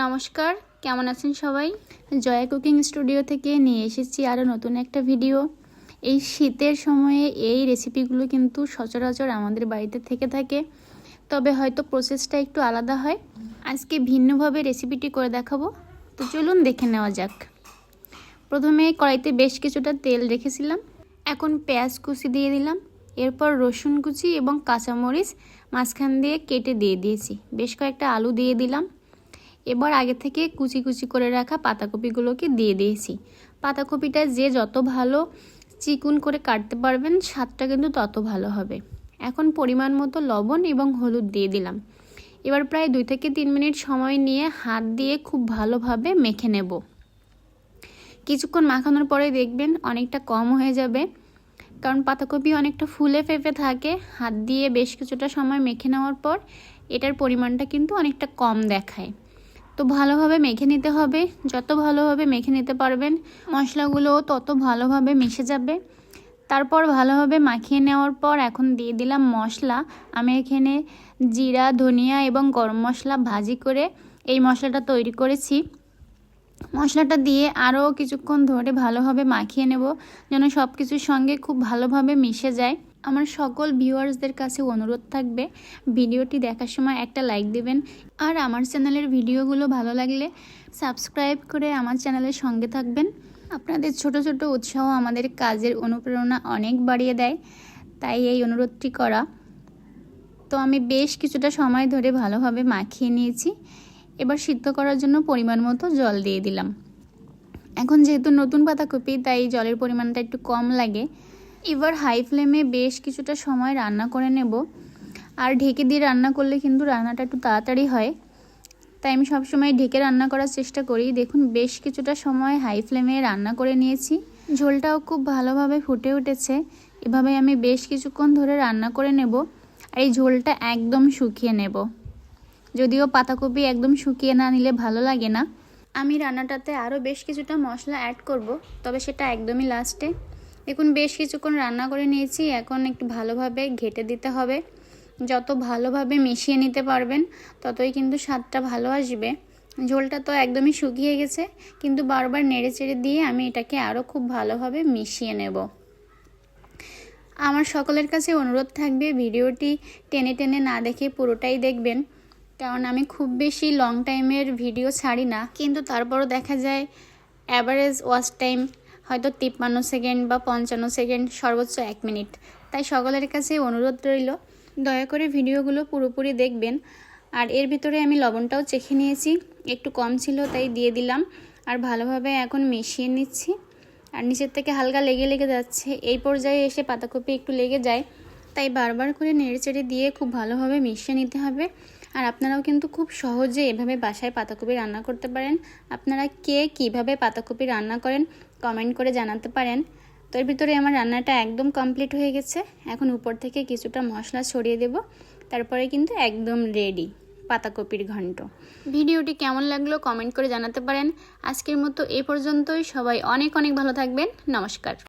নমস্কার, কেমন আছেন সবাই? জয়া কুকিং স্টুডিও থেকে নিয়ে এসেছি আরও নতুন একটা ভিডিও। এই শীতের সময়ে এই রেসিপিগুলো কিন্তু সচরাচর আমাদের বাড়িতে থেকে থাকে, তবে হয়তো প্রসেসটা একটু আলাদা হয়। আজকে ভিন্নভাবে রেসিপিটি করে দেখাবো। তো চলুন দেখে নেওয়া যাক। প্রথমে কড়াইতে বেশ কিছুটা তেল রেখেছিলাম। এখন পেঁয়াজ কুচি দিয়ে দিলাম। এরপর রসুন কুচি এবং কাঁচামরিচ মাঝখান দিয়ে কেটে দিয়ে দিয়েছি। বেশ কয়েকটা আলু দিয়ে দিলাম। এবার আগে থেকে কুচি কুচি করে রাখা পাতাকপিগুলোকে দিয়ে দিয়েছি। পাতাকপিটা যে যত ভালো চিকুন করে কাটতে পারবেন, স্বাদটা কিন্তু তত ভালো হবে। এখন পরিমাণ মতো লবণ এবং হলুদ দিয়ে দিলাম। এবার প্রায় দুই থেকে তিন মিনিট সময় নিয়ে হাত দিয়ে খুব ভালোভাবে মেখে নেব। কিছুক্ষণ মাখানোর পরে দেখবেন অনেকটা কম হয়ে যাবে, কারণ পাতাকপি অনেকটা ফুলে ফেপে থাকে। হাত দিয়ে বেশ কিছুটা সময় মেখে নেওয়ার পর এটার পরিমাণটা কিন্তু অনেকটা কম দেখায়। তো ভালোভাবে মেখে নিতে হবে। যত ভালোভাবে মেখে নিতে পারবেন, মশলাগুলোও তত ভালোভাবে মিশে যাবে। তারপর ভালোভাবে মাখিয়ে নেওয়ার পর এখন দিয়ে দিলাম মশলা। আমি এখানে জিরা, ধনিয়া এবং গরম মশলা ভাজি করে এই মশলাটা তৈরি করেছি। মশলাটা দিয়ে আরও কিছুক্ষণ ধরে ভালোভাবে মাখিয়ে নেব, যেন সব কিছুর সঙ্গে খুব ভালোভাবে মিশে যায়। আমার সকল ভিউয়ার্সদের কাছে অনুরোধ থাকবে ভিডিওটি দেখার সময় একটা লাইক দিবেন। আর আমার চ্যানেলের ভিডিওগুলো ভালো লাগলে সাবস্ক্রাইব করে আমার চ্যানেলের সঙ্গে থাকবেন। আপনাদের ছোট ছোট উৎসাহ আমাদের কাজের অনুপ্রেরণা অনেক বাড়িয়ে দেয়। তাই এই অনুরোধটি করা। তো আমি বেশ কিছুটা সময় ধরে ভালোভাবে মাখিয়ে নিয়েছি। এবার সিদ্ধ করার জন্য পরিমাণ মতো জল দিয়ে দিলাম। এখন যেহেতু নতুন পাতাকপি, তাই জলের পরিমাণটা একটু কম লাগে। এবার হাই ফ্লেমে বেশ কিছুটা সময় রান্না করে নেব। আর ঢেকে দিয়ে রান্না করলে কিন্তু রান্নাটা একটু তাড়াতাড়ি হয়। তাই আমি সবসময় ঢেকে রান্না করার চেষ্টা করি। দেখুন, বেশ কিছুটা সময় হাই ফ্লেমে রান্না করে নিয়েছি। ঝোলটাও খুব ভালোভাবে ফুটে উঠেছে। এভাবে আমি বেশ কিছুক্ষণ ধরে রান্না করে নেব। আর এই ঝোলটা একদম শুকিয়ে নেব। যদিও পাতাকপি একদম শুকিয়ে না নিলে ভালো লাগে না। আমি রান্নাটাতে আরও বেশ কিছুটা মশলা অ্যাড করব, তবে সেটা একদমই লাস্টে দেখুন বেশ কিছুক্ষণ রান্না করে নিয়েছি। এখন একটু ভালোভাবে ঘেটে দিতে হবে। যত ভালোভাবে মিশিয়ে নিতে পারবেন, ততই কিন্তু স্বাদটা ভালো আসবে। ঝোলটা তো একদমই শুকিয়ে গেছে, কিন্তু বারবার নেড়ে চেড়ে দিয়ে আমি এটাকে আরও খুব ভালোভাবে মিশিয়ে নেব। আমার সকলের কাছে অনুরোধ থাকবে, ভিডিওটি টেনে টেনে না দেখে পুরোটাই দেখবেন। কারণ আমি খুব বেশি লং টাইমের ভিডিও ছাড়ি না, কিন্তু তারপরও দেখা যায় অ্যাভারেজ ওয়াচ টাইম হয়তো তিপ্পান্ন সেকেন্ড বা পঞ্চান্ন সেকেন্ড সর্বোচ্চ এক মিনিট। তাই সকলের কাছে অনুরোধ রইল, দয়া করে ভিডিওগুলো পুরোপুরি দেখবেন। আর এর ভিতরে আমি লবণটাও চেখে নিয়েছি, একটু কম ছিল তাই দিয়ে দিলাম। আর ভালোভাবে এখন মিশিয়ে নিচ্ছি। আর নিচের থেকে হালকা লেগে লেগে যাচ্ছে। এই পর্যায়ে এসে পাতাকপি একটু লেগে যায়। তাই বারবার করে নেড়েচেড়ে দিয়ে খুব ভালোভাবে মিশিয়ে নিতে হবে। আর আপনারাও কিন্তু খুব সহজে এভাবে বাসায় পাতাকপি রান্না করতে পারেন। আপনারা কে কীভাবে পাতাকপি রান্না করেন কমেন্ট করে জানাতে পারেন। তো এর ভিতরে আমার রান্নাটা একদম কমপ্লিট হয়ে গেছে। এখন উপর থেকে কিছুটা মশলা ছড়িয়ে দেব। তারপরে কিন্তু একদম রেডি পাতাকপির ঘন্ট। ভিডিওটি কেমন লাগল কমেন্ট করে জানাতে পারেন। আজকের মতো এ পর্যন্তই। সবাই অনেক অনেক ভালো থাকবেন। নমস্কার।